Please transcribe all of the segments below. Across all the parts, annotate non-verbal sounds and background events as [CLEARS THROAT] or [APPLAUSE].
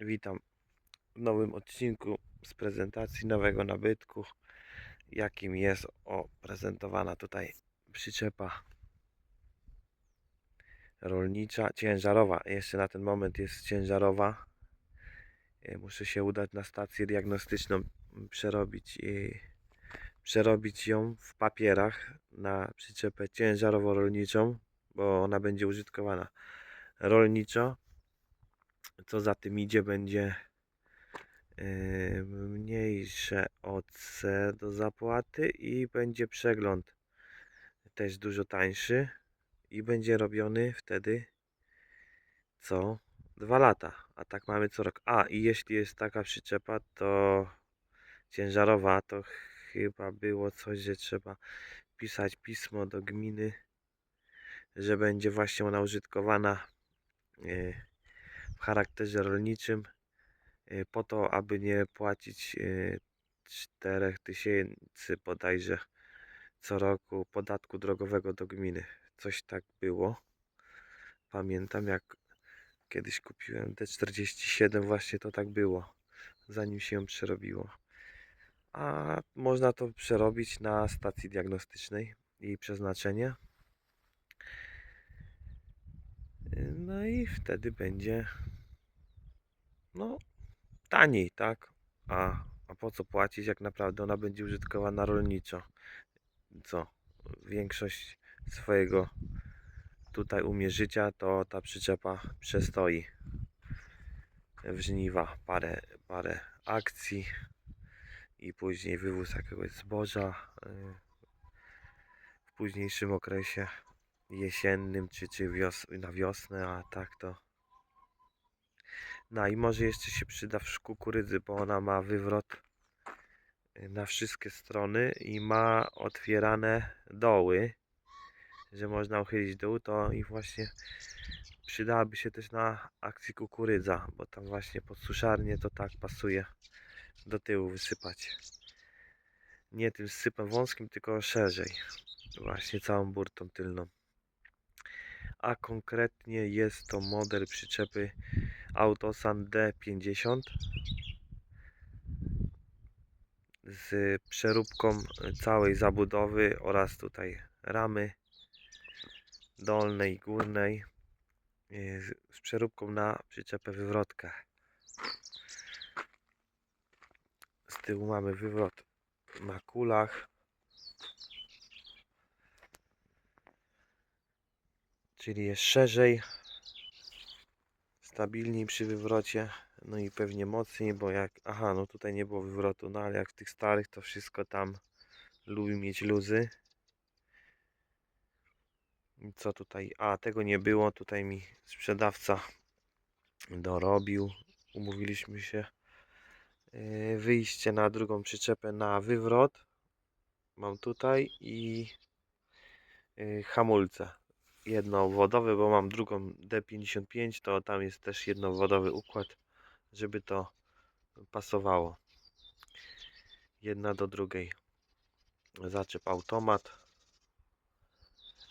Witam w nowym odcinku z prezentacji nowego nabytku, jakim jest o prezentowana tutaj przyczepa rolnicza, ciężarowa. Jeszcze na ten moment jest ciężarowa. E, Muszę się udać na stację diagnostyczną, przerobić i przerobić ją w papierach na przyczepę ciężarowo-rolniczą, bo ona będzie użytkowana rolniczo. Co za tym idzie, będzie mniejsze OC do zapłaty i będzie przegląd też dużo tańszy i będzie robiony wtedy co dwa lata, a tak mamy co rok. A i jeśli jest taka przyczepa, to ciężarowa, to chyba było coś, że trzeba pisać pismo do gminy, że będzie właśnie ona użytkowana yy, w charakterze rolniczym y, po to, aby nie płacić y, 4000 bodajże co roku podatku drogowego do gminy. Coś tak było. Pamiętam jak kiedyś kupiłem D47, właśnie to tak było, zanim się ją przerobiło. A można to przerobić na stacji diagnostycznej jej przeznaczenie. No i wtedy będzie no taniej, tak? A, a po co płacić, jak naprawdę ona będzie użytkowana rolniczo? Co? Większość swojego tutaj u mnie życia to ta przyczepa przestoi w żniwa parę, parę akcji i później wywóz jakiegoś zboża y, w późniejszym okresie jesiennym czy, czy wios na wiosnę, a tak to no i może jeszcze się przyda w kukurydzy, bo ona ma wywrot y, na wszystkie strony i ma otwierane doły, że można uchylić dół, to i właśnie przydałaby się też na akcji kukurydza, bo tam właśnie pod suszarnię to tak pasuje do tyłu wysypać. Nie tym sypem wąskim, tylko szerzej. Właśnie całą burtą tylną. A konkretnie jest to model przyczepy Autosan D50 z przeróbką całej zabudowy oraz tutaj ramy dolnej i górnej z- z przeróbką na przyczepę wywrotkę. Z tyłu mamy wywrot na kulach. Czyli jest szerzej, stabilniej przy wywrocie, no i pewnie mocniej, bo jak, aha, no tutaj nie było wywrotu, no ale jak w tych starych to wszystko tam lubi mieć luzy. Co tutaj, a tego nie było, tutaj mi sprzedawca dorobił, umówiliśmy się yy, wyjście na drugą przyczepę na wywrot, mam tutaj i yy, hamulce jednoobwodowe, bo mam drugą D55, to tam jest też jednoobwodowy układ, żeby to pasowało. Jedna do drugiej. Zaczep automat.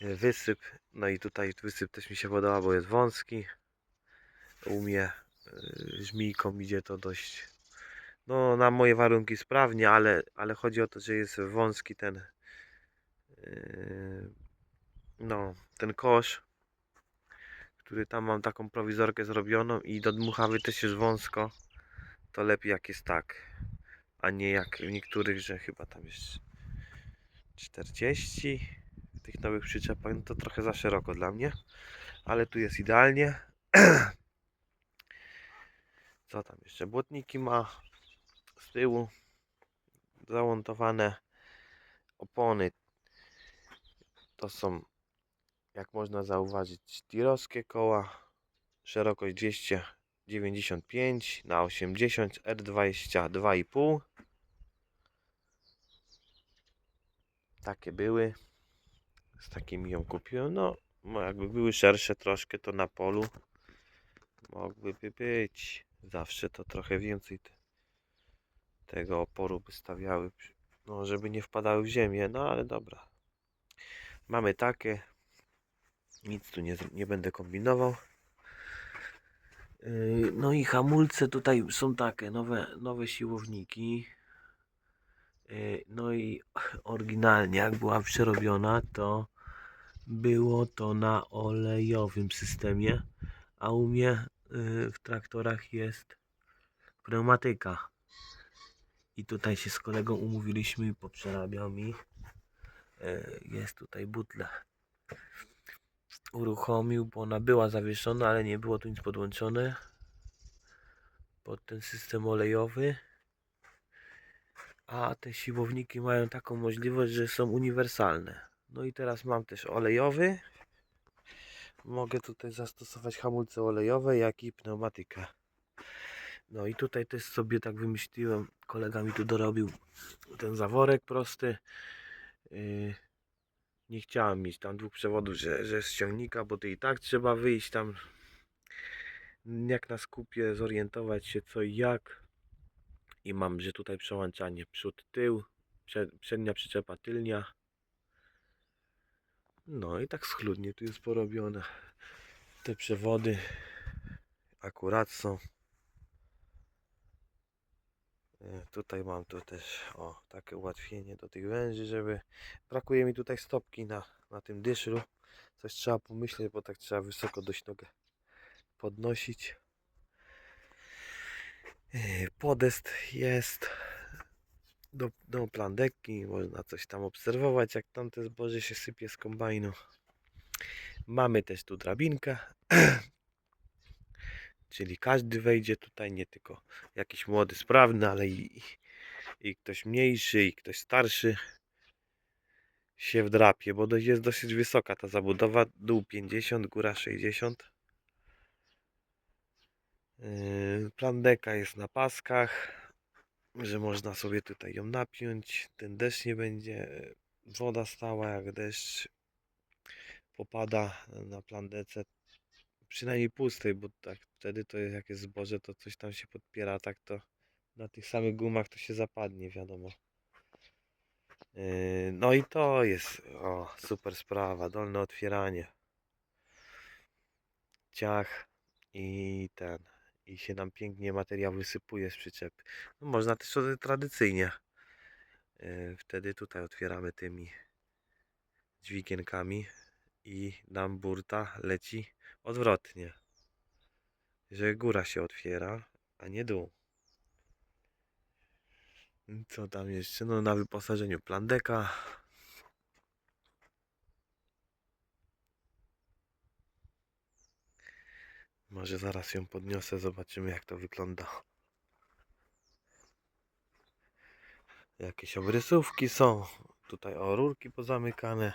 Wysyp. No i tutaj wysyp też mi się podoba, bo jest wąski. U mnie y, żmijką idzie to dość. No, na moje warunki sprawnie, ale, ale chodzi o to, że jest wąski ten. yy, no, ten kosz, który tam mam taką prowizorkę zrobioną i do dmuchawy też jest wąsko, to lepiej jak jest tak, a nie jak w niektórych, że chyba tam jest 40 w tych nowych przyczepach, no to trochę za szeroko dla mnie, ale tu jest idealnie. [CLEARS THROAT] Co tam jeszcze? Błotniki ma z tyłu zamontowane opony. To są jak można zauważyć, tirowskie koła, szerokość 295 na 80 R20 2,5 takie były. Z takimi ją kupiłem. No jakby były szersze troszkę to na polu mogłyby być. Zawsze to trochę więcej te, tego oporu by stawiały no żeby nie wpadały w ziemię. No ale dobra. Mamy takie nic tu nie, nie będę kombinował. Yy, No i hamulce tutaj są takie, nowe, nowe siłowniki. Yy, No i oryginalnie jak była przerobiona, to było to na olejowym systemie, a u mnie yy, w traktorach jest pneumatyka. I tutaj się z kolegą umówiliśmy poprzerabiał mi. Jest tutaj butle. Uruchomił, bo ona była zawieszona, ale nie było tu nic podłączone pod ten system olejowy. A te siłowniki mają taką możliwość, że są uniwersalne. No i teraz mam też olejowy. Mogę tutaj zastosować hamulce olejowe, jak i pneumatykę. No i tutaj też sobie tak wymyśliłem, kolega mi tu dorobił ten zaworek prosty. Yy, nie chciałem mieć tam dwóch przewodów, że, że z ciągnika, bo to i tak trzeba wyjść tam jak na skupie, zorientować się co i jak. I mam, że tutaj przełączanie przód, tył, przed, przednia przyczepa, tylnia. No i tak schludnie tu jest porobione. Te przewody akurat są. E, Tutaj mam tu też o takie ułatwienie do tych węży, żeby brakuje mi tutaj stopki na, na tym dyszlu. Coś trzeba pomyśleć, bo tak trzeba wysoko dość nogę podnosić. E, Podest jest do, do plandeki, można coś tam obserwować, jak tam te zboże się sypie z kombajnu. Mamy też tu drabinkę, [CLEARS THROAT] czyli każdy wejdzie tutaj, nie tylko jakiś młody, sprawny, ale i, i ktoś mniejszy, i ktoś starszy się wdrapie, bo jest dosyć wysoka ta zabudowa, dół 50, góra 60. Yy, Plandeka jest na paskach, że można sobie tutaj ją napiąć. Ten deszcz nie będzie, woda stała jak deszcz popada na plandece. Przynajmniej pustej, bo tak wtedy to jest jak jest zboże, to coś tam się podpiera, tak to na tych samych gumach to się zapadnie, wiadomo. Yy, No i to jest o, super sprawa, dolne otwieranie. Ciach i ten i się nam pięknie materiał wysypuje z przyczepy. No, można też to tradycyjnie. Yy, Wtedy tutaj otwieramy tymi dźwigienkami i nam burta leci odwrotnie. Że góra się otwiera, a nie dół. Co tam jeszcze? No na wyposażeniu plandeka. Może zaraz ją podniosę, zobaczymy jak to wygląda. Jakieś obrysówki są. Tutaj o rurki pozamykane.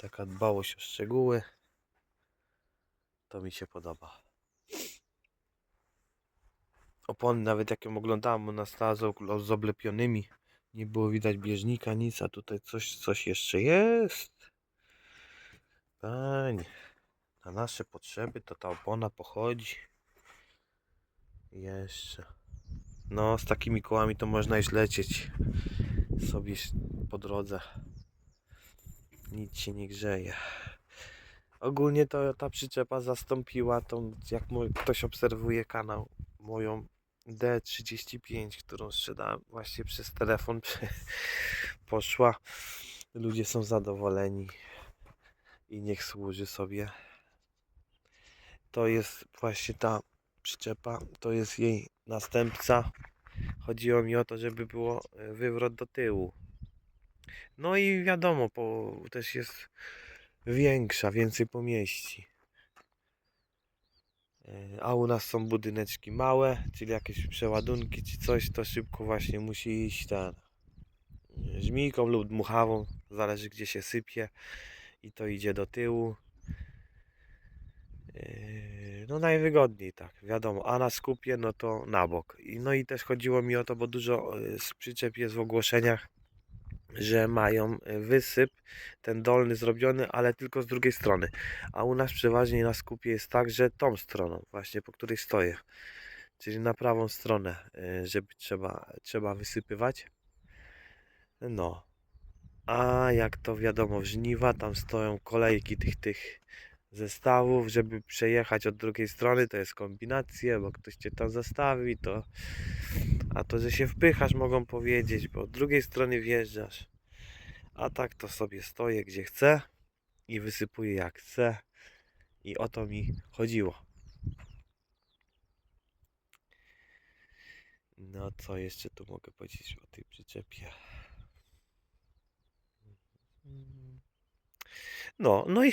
Taka dbałość o szczegóły. To mi się podoba. Opony nawet jak ją oglądałem, ona stała z, oblepionymi. Nie było widać bieżnika, nic, a tutaj coś, coś jeszcze jest. Panie, na nasze potrzeby to ta opona pochodzi. Jeszcze. No, z takimi kołami to można już lecieć sobie po drodze. Nic się nie grzeje. Ogólnie to ta przyczepa zastąpiła tą, jak mo- ktoś obserwuje kanał, moją D35, którą sprzedałem właśnie przez telefon. [LAUGHS] Poszła. Ludzie są zadowoleni i niech służy sobie. To jest właśnie ta przyczepa, to jest jej następca. Chodziło mi o to, żeby było e, wywrot do tyłu. No i wiadomo, po, też jest większa, więcej pomieści. E, A u nas są budyneczki małe, czyli jakieś przeładunki czy coś, to szybko właśnie musi iść ten e, żmijką lub dmuchawą, zależy gdzie się sypie i to idzie do tyłu. Yy, No najwygodniej tak, wiadomo, a na skupie no to na bok. No i też chodziło mi o to, bo dużo z przyczep jest w ogłoszeniach, że mają yy, wysyp, ten dolny zrobiony, ale tylko z drugiej strony. A u nas przeważnie na skupie jest tak, że tą stroną, właśnie po której stoję, czyli na prawą stronę, yy, żeby trzeba, trzeba wysypywać. No. A jak to wiadomo, w żniwa tam stoją kolejki tych, tych zestawów, żeby przejechać od drugiej strony, to jest kombinacja, bo ktoś cię tam zastawi, to a to, że się wpychasz, mogą powiedzieć, bo od drugiej strony wjeżdżasz. A tak to sobie stoję gdzie chcę i wysypuję jak chcę. I o to mi chodziło. No co jeszcze tu mogę powiedzieć o tej przyczepie? No, no i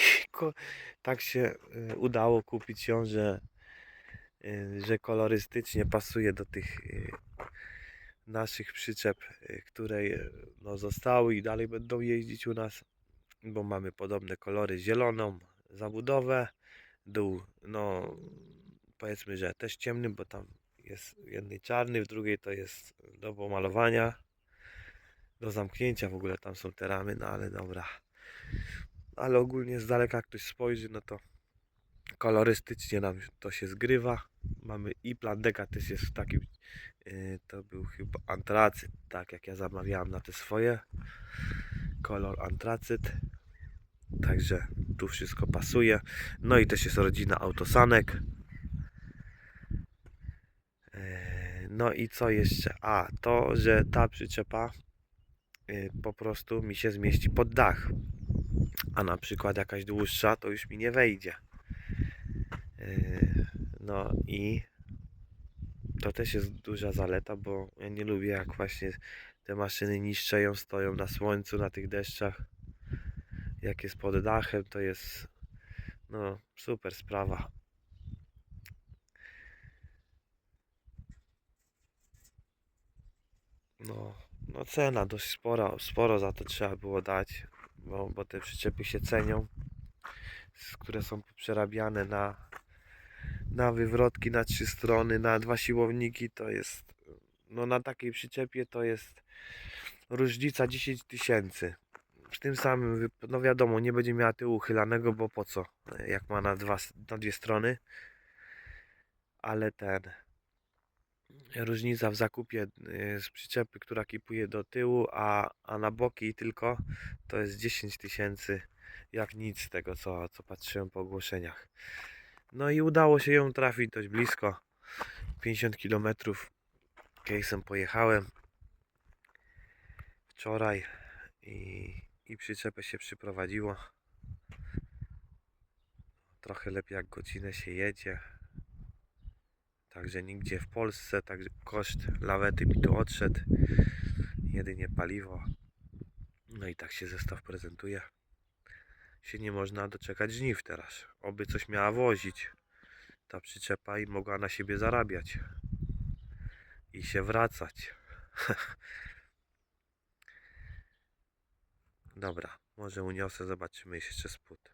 [LAUGHS] tak się y, udało kupić ją, że, y, że kolorystycznie pasuje do tych y, naszych przyczep, które no, zostały i dalej będą jeździć u nas, bo mamy podobne kolory, zieloną zabudowę, dół, no powiedzmy, że też ciemny, bo tam jest w jednej czarny, w drugiej to jest do pomalowania, do zamknięcia w ogóle tam są te ramy, no ale dobra. Ale ogólnie z daleka jak ktoś spojrzy, no to kolorystycznie nam to się zgrywa. Mamy i plandeka też jest w takim, yy, to był chyba antracyt, tak jak ja zamawiałem na te swoje. Kolor antracyt. Także tu wszystko pasuje. No i też jest rodzina autosanek. Yy, No i co jeszcze? A, to, że ta przyczepa yy, po prostu mi się zmieści pod dach. A na przykład jakaś dłuższa, to już mi nie wejdzie. Yy, No i to też jest duża zaleta, bo ja nie lubię jak właśnie te maszyny niszczeją, stoją na słońcu, na tych deszczach. Jak jest pod dachem, to jest no super sprawa. No, no cena dość spora, sporo za to trzeba było dać, bo, bo te przyczepy się cenią, które są przerabiane na, na wywrotki na trzy strony, na dwa siłowniki, to jest, no na takiej przyczepie to jest różnica 10 tysięcy. W tym samym, no wiadomo, nie będzie miała tyłu uchylanego, bo po co, jak ma na, dwa, na dwie strony, ale ten, różnica w zakupie y, z przyczepy, która kipuje do tyłu, a, a na boki tylko to jest 10 tysięcy jak nic z tego co, co patrzyłem po ogłoszeniach. No i udało się ją trafić dość blisko. 50 km case'em pojechałem wczoraj i, i przyczepę się przyprowadziło. Trochę lepiej jak godzinę się jedzie. Także nigdzie w Polsce, także koszt lawety mi tu odszedł. Jedynie paliwo. No i tak się zestaw prezentuje. Się nie można doczekać żniw teraz. Oby coś miała wozić ta przyczepa i mogła na siebie zarabiać. I się wracać. [LAUGHS] Dobra, może uniosę, zobaczymy jeszcze spód.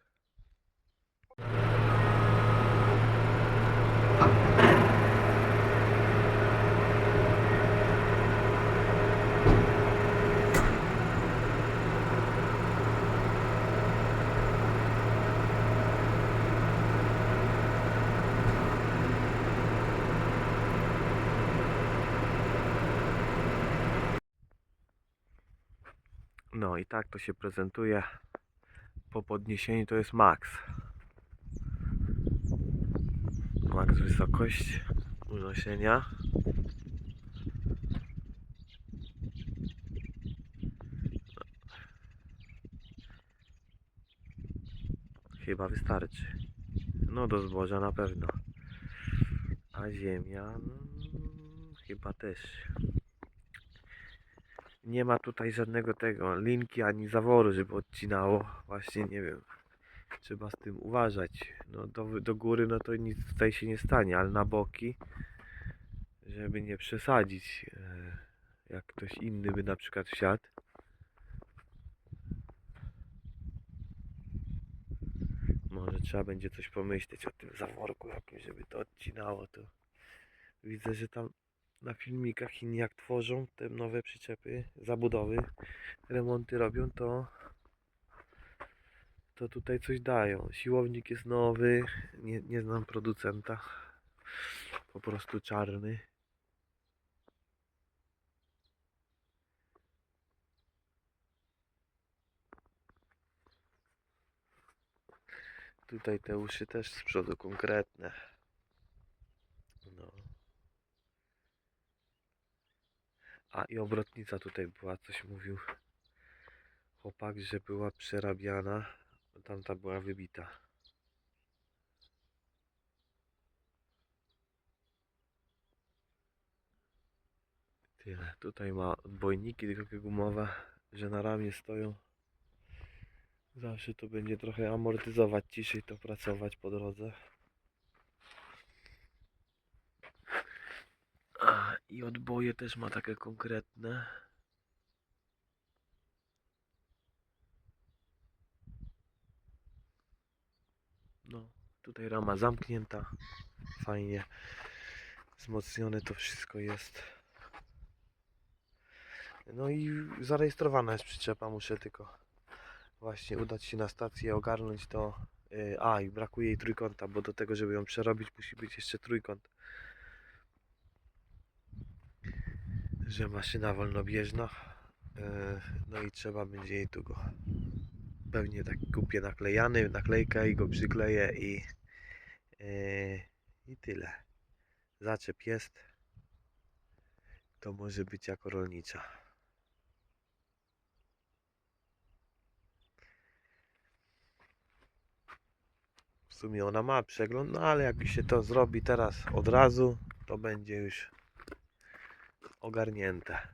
No i tak to się prezentuje. Po podniesieniu to jest max. Max wysokość unosienia. Chyba wystarczy. No do zboża na pewno. A ziemia no, chyba też. Nie ma tutaj żadnego tego linki ani zaworu, żeby odcinało. Właśnie nie wiem. Trzeba z tym uważać. No do, do góry no to nic tutaj się nie stanie, ale na boki, żeby nie przesadzić. e, Jak ktoś inny by na przykład wsiadł. Może trzeba będzie coś pomyśleć o tym zaworku jakimś, żeby to odcinało. To widzę, że tam na filmikach inni jak tworzą te nowe przyczepy, zabudowy, remonty robią, to to tutaj coś dają. Siłownik jest nowy, nie, nie znam producenta, po prostu czarny. Tu tutaj te uszy też z przodu konkretne. No. A i obrotnica tutaj była, coś mówił chłopak, że była przerabiana. Tamta była wybita. Tyle. Tutaj ma odbojniki takie gumowe, że na ramię stoją. Zawsze to będzie trochę amortyzować, ciszej to pracować po drodze. I odboje też ma takie konkretne. No, tutaj rama zamknięta. Fajnie. Wzmocnione to wszystko jest. No i zarejestrowana jest przyczepa, muszę tylko właśnie udać się na stację, ogarnąć to. Yy, A, i brakuje jej trójkąta, bo do tego, żeby ją przerobić, musi być jeszcze trójkąt. Że maszyna wolnobieżna. Yy, No i trzeba będzie jej tu go pewnie tak kupię naklejany, naklejkę i go przykleję i, yy, i tyle. Zaczep jest. To może być jako rolnicza. W sumie ona ma przegląd, no ale jak się to zrobi teraz od razu, to będzie już ogarnięte.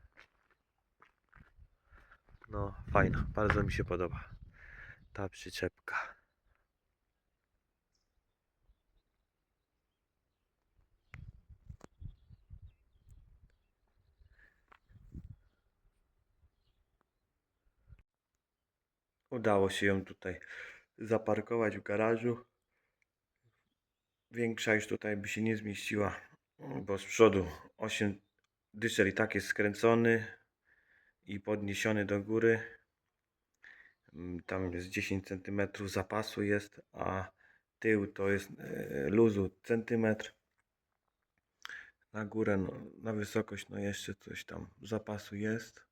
No, fajna, bardzo mi się podoba ta przyczepka. Udało się ją tutaj zaparkować w garażu. Większa już tutaj by się nie zmieściła, bo z przodu 8 dyszel i tak jest skręcony i podniesiony do góry. Mm, Tam jest 10 cm zapasu jest, a tył to jest e, luzu centymetr. Na górę, no, na wysokość, no jeszcze coś tam zapasu jest.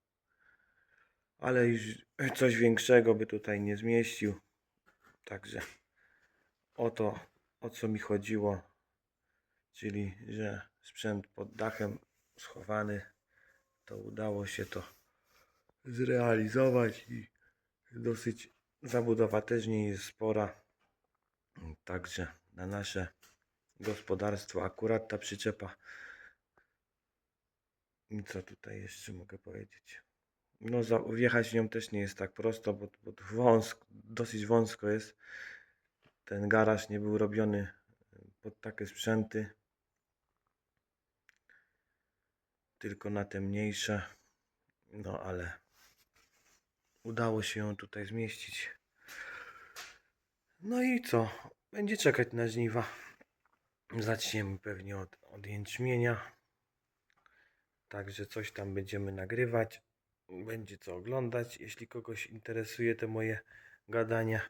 Ale już coś większego by tutaj nie zmieścił. Także o to, o co mi chodziło. Czyli, że sprzęt pod dachem schowany, to udało się to zrealizować i dosyć zabudowa też nie jest spora. Także na nasze gospodarstwo akurat ta przyczepa. I co tutaj jeszcze mogę powiedzieć? No za, wjechać nią też nie jest tak prosto, bo, bo tu wąsko, dosyć wąsko jest. Ten garaż nie był robiony pod takie sprzęty. Tylko na te mniejsze. No ale udało się ją tutaj zmieścić. No i co? Będzie czekać na żniwa. Zaczniemy pewnie od, od jęczmienia. Także coś tam będziemy nagrywać. Będzie co oglądać, jeśli kogoś interesuje te moje gadania.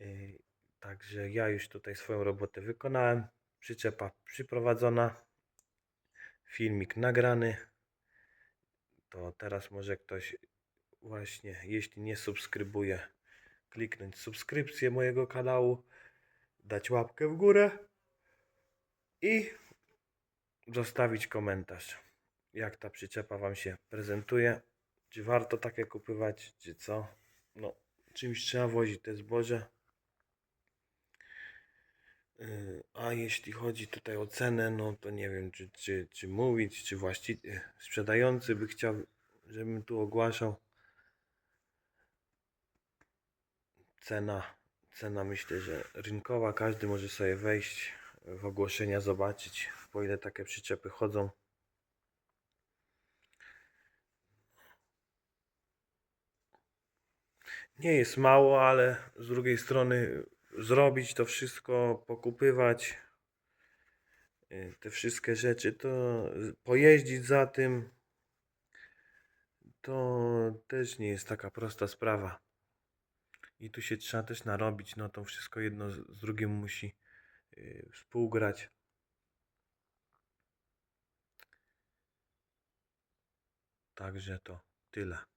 Yy, Także ja już tutaj swoją robotę wykonałem. Przyczepa przyprowadzona. Filmik nagrany. To teraz może ktoś właśnie, jeśli nie subskrybuje, kliknąć subskrypcję mojego kanału, dać łapkę w górę i zostawić komentarz, jak ta przyczepa Wam się prezentuje, czy warto takie kupywać, czy co. No, czymś trzeba wozić te zboże. Yy, A jeśli chodzi tutaj o cenę, no to nie wiem, czy, czy, czy mówić, czy właściwie sprzedający by chciał, żebym tu ogłaszał. Cena, cena myślę, że rynkowa, każdy może sobie wejść w ogłoszenia, zobaczyć, po ile takie przyczepy chodzą. Nie jest mało, ale z drugiej strony zrobić to wszystko, pokupywać y, te wszystkie rzeczy, to pojeździć za tym, to też nie jest taka prosta sprawa. I tu się trzeba też narobić, no to wszystko jedno z, z drugim musi y, współgrać. Także to tyle.